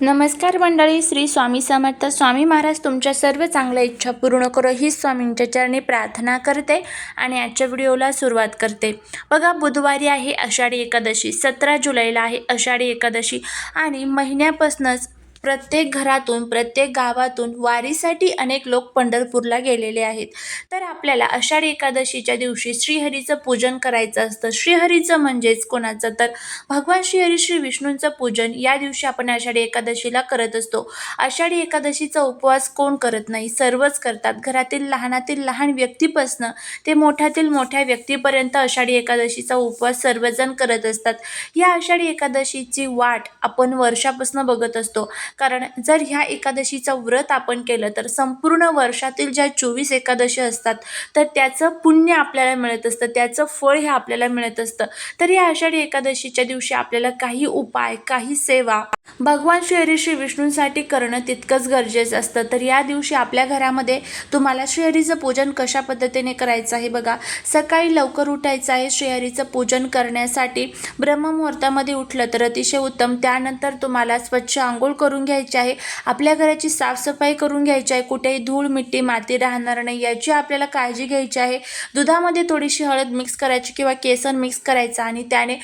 नमस्कार मंडळी श्री स्वामी समर्थ स्वामी महाराज तुमच्या सर्व चांगल्या इच्छा पूर्ण करो ही स्वामींच्या चरणी प्रार्थना करते आणि आजच्या व्हिडिओला सुरुवात करते. बघा बुधवारी आहे आषाढी एकादशी सतरा जुलैला आहे आषाढी एकादशी आणि महिन्यापासूनच प्रत्येक घरातून प्रत्येक गावातून वारीसाठी अनेक लोक पंढरपूरला गेलेले आहेत. तर आपल्याला आषाढी एकादशीच्या दिवशी श्रीहरीचं पूजन करायचं असतं. श्रीहरीचं म्हणजेच कोणाचं? तर भगवान श्रीहरी श्री विष्णूंचं पूजन या दिवशी आपण आषाढी एकादशीला करत असतो. आषाढी एकादशीचा उपवास कोण करत नाही? सर्वच करतात. घरातील लहानातील लहान व्यक्तीपासनं ते मोठ्यातील मोठ्या व्यक्तीपर्यंत आषाढी एकादशीचा उपवास सर्वजण करत असतात. या आषाढी एकादशीची वाट आपण वर्षापासून बघत असतो. कारण जर ह्या एकादशीचं व्रत आपण केलं तर संपूर्ण वर्षातील ज्या चोवीस एकादशी असतात तर त्याचं पुण्य आपल्याला मिळत असतं त्याचं फळ हे आपल्याला मिळत असतं. तर या आषाढी एकादशीच्या दिवशी आपल्याला काही उपाय काही सेवा भगवान श्री श्री विष्णूंसाठी करणं तितकंच गरजेचं असतं. तर या दिवशी आपल्या घरामध्ये तुम्हाला श्रीहरीचं पूजन कशा पद्धतीने करायचं आहे बघा. सकाळी लवकर उठायचं आहे श्रीहरीचं पूजन करण्यासाठी ब्रह्ममुहूर्तामध्ये उठलं तर अतिशय उत्तम. त्यानंतर तुम्हाला स्वच्छ आंघोळ करून घ्यायची आहे. आपल्या घराची साफसफाई करून घ्यायची आहे. कुठेही धूळ मिट्टी माती राहणार नाही. याची आपल्याला काळजी घ्यायची आहे. दुधामध्ये थोडीशी हळद मिक्स करायची किंवा केसर मिक्स करायचा आणि त्याने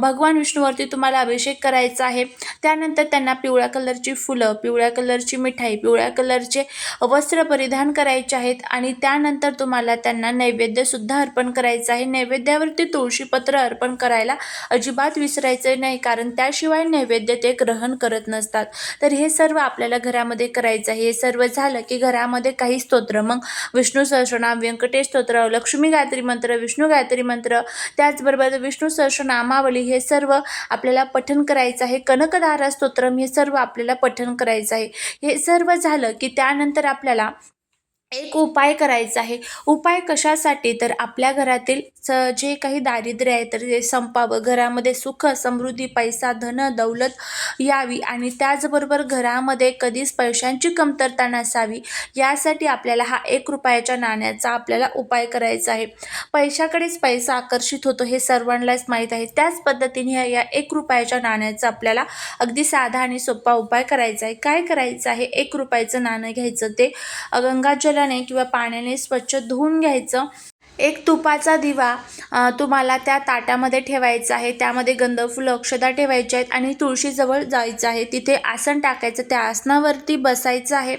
भगवान विष्णूवरती तुम्हाला अभिषेक करायचा आहे. त्यानंतर त्यांना पिवळ्या कलरची फुलं पिवळ्या कलरची मिठाई पिवळ्या कलरचे वस्त्र परिधान करायचे आहेत आणि त्यानंतर तुम्हाला त्यांना नैवेद्यसुद्धा अर्पण करायचं आहे. नैवेद्यावरती तुळशीपत्र अर्पण करायला अजिबात विसरायचं नाही कारण त्याशिवाय नैवेद्य ते ग्रहण करत नसतात. तर हे सर्व आपल्याला घरामध्ये करायचं आहे. हे सर्व झालं की घरामध्ये काही स्तोत्र. मग विष्णू सहस्रनाम व्यंकटेश स्तोत्र लक्ष्मी गायत्री मंत्र विष्णू गायत्री मंत्र त्याचबरोबर विष्णू सहस्रनामावली हे सर्व आपल्याला पठन करायचं आहे. कनकधारा स्तोत्रम हे सर्व आपल्याला पठन करायचं आहे. हे सर्व झालं की त्यानंतर आपल्याला एक उपाय करायचा आहे. उपाय कशासाठी? तर आपल्या घरातील स जे काही दारिद्र्य आहे तर ते संपावं. घरामध्ये सुख समृद्धी पैसा धन दौलत यावी आणि त्याचबरोबर घरामध्ये कधीच पैशांची कमतरता नसावी. यासाठी आपल्याला हा एक रुपयाच्या नाण्याचा आपल्याला उपाय करायचा आहे. पैशाकडेच पैसा आकर्षित होतो हे सर्वांनाच माहीत आहे. त्याच पद्धतीने या- या एक रुपयाच्या नाण्याचा आपल्याला अगदी साधा आणि सोपा उपाय करायचा आहे. काय करायचं आहे? एक रुपयाचं नाणं घ्यायचं ते. गंगाजलाने किंवा पाण्याने स्वच्छ धुवून घ्यायचं एक तुपाचा दिवा तुम्हाला त्या ताटामध्ये ठेवायचा आहे. त्यामध्ये गंध फुलं अक्षदा ठेवायच्या आहेत आणि तुळशीजवळ जायचं आहे. तिथे आसन टाकायचं त्या आसनावरती बसायचं आहे.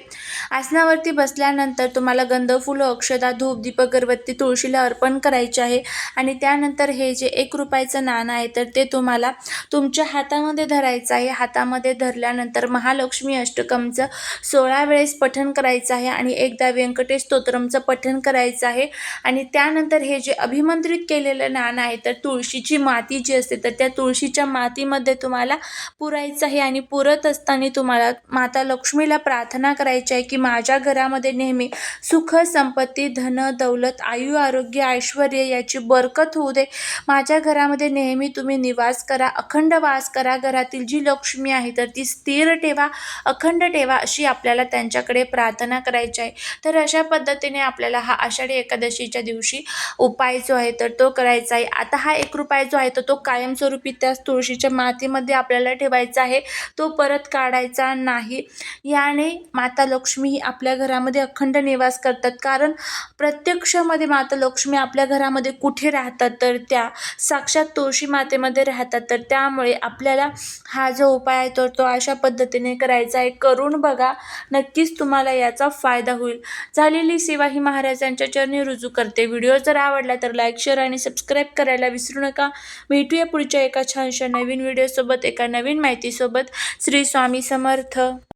आसनावरती बसल्यानंतर तुम्हाला गंधफुलं अक्षदा धूप दीप अगरबत्ती तुळशीला अर्पण करायचे आहे. आणि त्यानंतर हे जे एक रुपयाचं नाणं आहे तर ते तुम्हाला तुमच्या हातामध्ये धरायचं आहे. हातामध्ये धरल्यानंतर महालक्ष्मी अष्टकमचं सोळा वेळेस पठण करायचं आहे आणि एकदा व्यंकटेश स्तोत्रमचं पठण करायचं आहे. आणि त्या त्यानंतर हे जे अभिमंत्रित केलेलं नाणं आहे तर तुळशीची माती जी असते तर त्या तुळशीच्या मातीमध्ये तुम्हाला पुरायचं आहे आणि पुरत असताना तुम्हाला माता लक्ष्मीला प्रार्थना करायची आहे की माझ्या घरामध्ये नेहमी सुख संपत्ती धन दौलत आयु आरोग्य ऐश्वर याची बरकत होऊ दे. माझ्या घरामध्ये नेहमी तुम्ही निवास करा अखंड वास करा. घरातील जी लक्ष्मी आहे तर ती स्थिर ठेवा अखंड ठेवा अशी आपल्याला त्यांच्याकडे प्रार्थना करायची आहे. तर अशा पद्धतीने आपल्याला हा आषाढी एकादशीच्या दिवशी उपाय जो आहे तर तो करायचा आहे. आता हा एक रुपया जो आहे तर तो कायमस्वरूपी त्याच तुळशीच्या मातीमध्ये आपल्याला ठेवायचा आहे. तो परत काढायचा नाही. याने माता लक्ष्मी ही आपल्या घरामध्ये अखंड निवास करतात. कारण प्रत्यक्षमध्ये माता लक्ष्मी आपल्या घरामध्ये कुठे राहतात तर त्या साक्षात तुळशी मातेमध्ये राहतात. तर त्यामुळे आपल्याला हा जो उपाय आहे तर तो अशा पद्धतीने करायचा आहे. करून बघा नक्कीच तुम्हाला याचा फायदा होईल. झालेली सेवा ही महाराजांच्या चरणी रुजू करते. व्हिडिओ जर आवडला तर लाईक शेअर आणि सबस्क्राईब करायला विसरू नका. भेटूया पुढच्या एका छानशा नवीन व्हिडिओसोबत एका नवीन माहितीसोबत. श्री स्वामी समर्थ.